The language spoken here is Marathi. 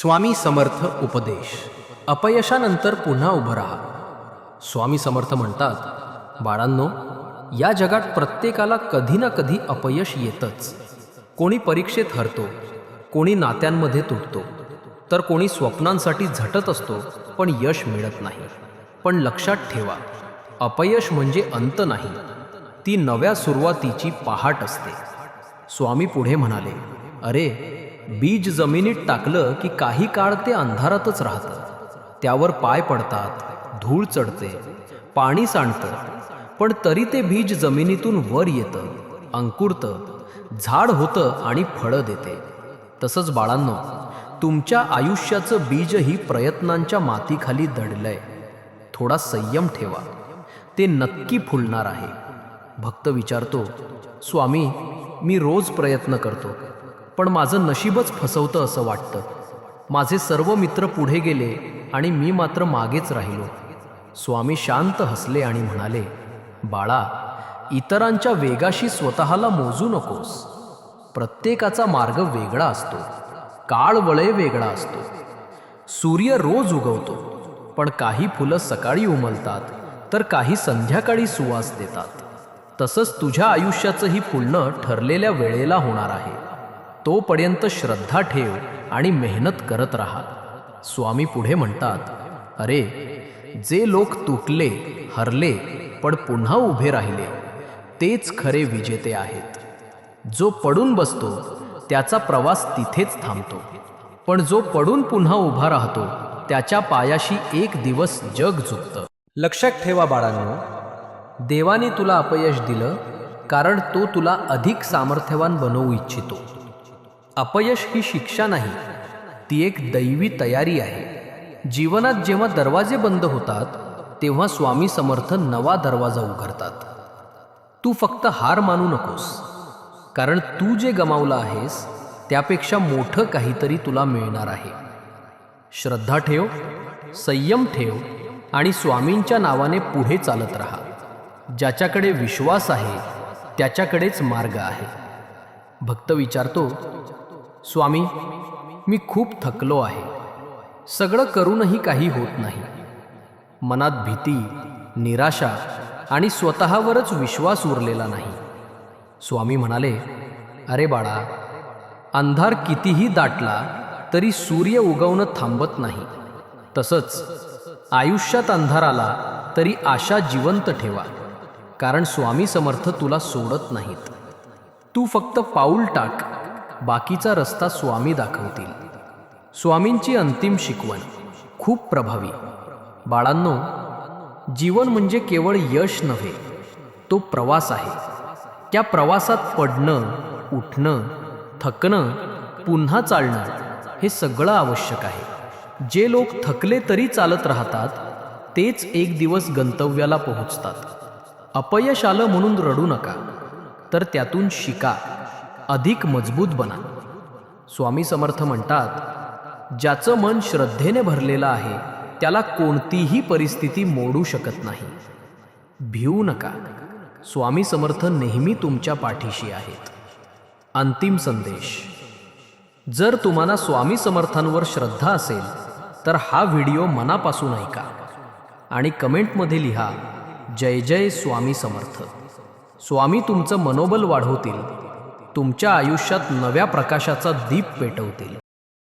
स्वामी समर्थ उपदेश. अपयशानंतर पुन्हा उभं राहा. स्वामी समर्थ म्हणतात बाळांनो या जगात प्रत्येकाला कधी ना कधी अपयश येतच. कोणी परीक्षेत हरतो कोणी नात्यांमध्ये तुटतो तर कोणी स्वप्नांसाठी झटत असतो पण यश मिळत नाही. पण लक्षात ठेवा अपयश म्हणजे अंत नाही ती नव्या सुरुवातीची पहाट असते. स्वामी पुढे म्हणाले अरे बीज जमिनीत टाकलं की काही काळ ते अंधारातच राहतं. त्यावर पाय पडतात धूळ चढते पाणी सांडतं. पण तरी ते बीज जमिनीतून वर येतं अंकुरतं झाड होतं आणि फळं देते. तसंच बाळांनो तुमच्या आयुष्याचं बीजही प्रयत्नांच्या मातीखाली दडलंय. थोडा संयम ठेवा. ते नक्की फुलणार आहे. भक्त विचारतो स्वामी मी रोज प्रयत्न करतो. पण माझं नशीबच फसवतं असं वाटतं. माझे सर्व मित्र पुढे गेले आणि मी मात्र मागेच राहिलो. स्वामी शांत हसले आणि म्हणाले बाळा इतरांच्या वेगाशी स्वतःला मोजू नकोस. प्रत्येकाचा मार्ग वेगळा असतो. काळ वळय वेगळा असतो. सूर्य रोज उगवतो. पण काही फुलं सकाळी उमलतात तर काही संध्याकाळी सुवास देतात. तसंच तुझ्या आयुष्याचंही फुलणं ठरलेल्या वेळेला होणार आहे. तोपर्यंत श्रद्धा ठेव आणि मेहनत करत राहा. स्वामी पुढे म्हणतात अरे जे लोक तुटले हरले पण पुन्हा उभे राहिले तेच खरे विजेते आहेत. जो पडून बसतो त्याचा प्रवास तिथेच थांबतो. पण जो पडून पुन्हा उभा राहतो त्याच्या पायाशी एक दिवस जग झुकतं. लक्षात ठेवा बाळांनो देवाने तुला अपयश दिलं कारण तो तुला अधिक सामर्थ्यवान बनवू इच्छितो. अपयश ही शिक्षा नाही ती एक दैवी तयारी आहे. जीवनात जेव्हा दरवाजे बंद होतात तेव्हा स्वामी समर्थ नवा दरवाजा उघडतात. तू फक्त हार मानू नकोस कारण तू जे गमावलं आहेस त्यापेक्षा मोठं काहीतरी तुला मिळणार आहे. श्रद्धा ठेव संयम ठेव आणि स्वामींच्या नावाने पुढे चालत राहा. ज्याच्याकडे विश्वास आहे त्याच्याकडेच मार्ग आहे. भक्त विचारतो स्वामी मी खूप थकलो आहे. सगळं करूनही काही होत नाही. मनात भीती निराशा आणि स्वतःवरच विश्वास उरलेला नाही. स्वामी म्हणाले अरे बाळा अंधार कितीही दाटला तरी सूर्य उगवणं थांबत नाही. तसंच आयुष्यात अंधार आला तरी आशा जिवंत ठेवा कारण स्वामी समर्थ तुला सोडत नाहीत. तू फक्त पाऊल टाक बाकीचा रस्ता स्वामी दाखवतील. स्वामींची अंतिम शिकवण खूप प्रभावी. बाळांनो जीवन म्हणजे केवळ यश नव्हे तो प्रवास आहे. त्या प्रवासात पडणं उठणं थकणं पुन्हा चालणं हे सगळं आवश्यक आहे. जे लोक थकले तरी चालत राहतात तेच एक दिवस गंतव्याला पोहोचतात. अपयश आलं म्हणून रडू नका तर त्यातून शिका. अधिक मजबूत बना. स्वामी समर्थ म्हणतात ज्याचं मन श्रद्धेने भरलेलं आहे त्याला कोणतीही परिस्थिती मोडू शकत नाही. भिवू नका. स्वामी समर्थ नेहमी तुमच्या पाठीशी आहेत. अंतिम संदेश. जर तुम्हाला स्वामी समर्थांवर श्रद्धा असेल तर हा व्हिडिओ मनापासून ऐका आणि कमेंटमध्ये लिहा जय जय स्वामी समर्थ. स्वामी तुमचं मनोबल वाढवतील तुमच्या आयुष्यात नव्या प्रकाशाचा दीप पेटवतील.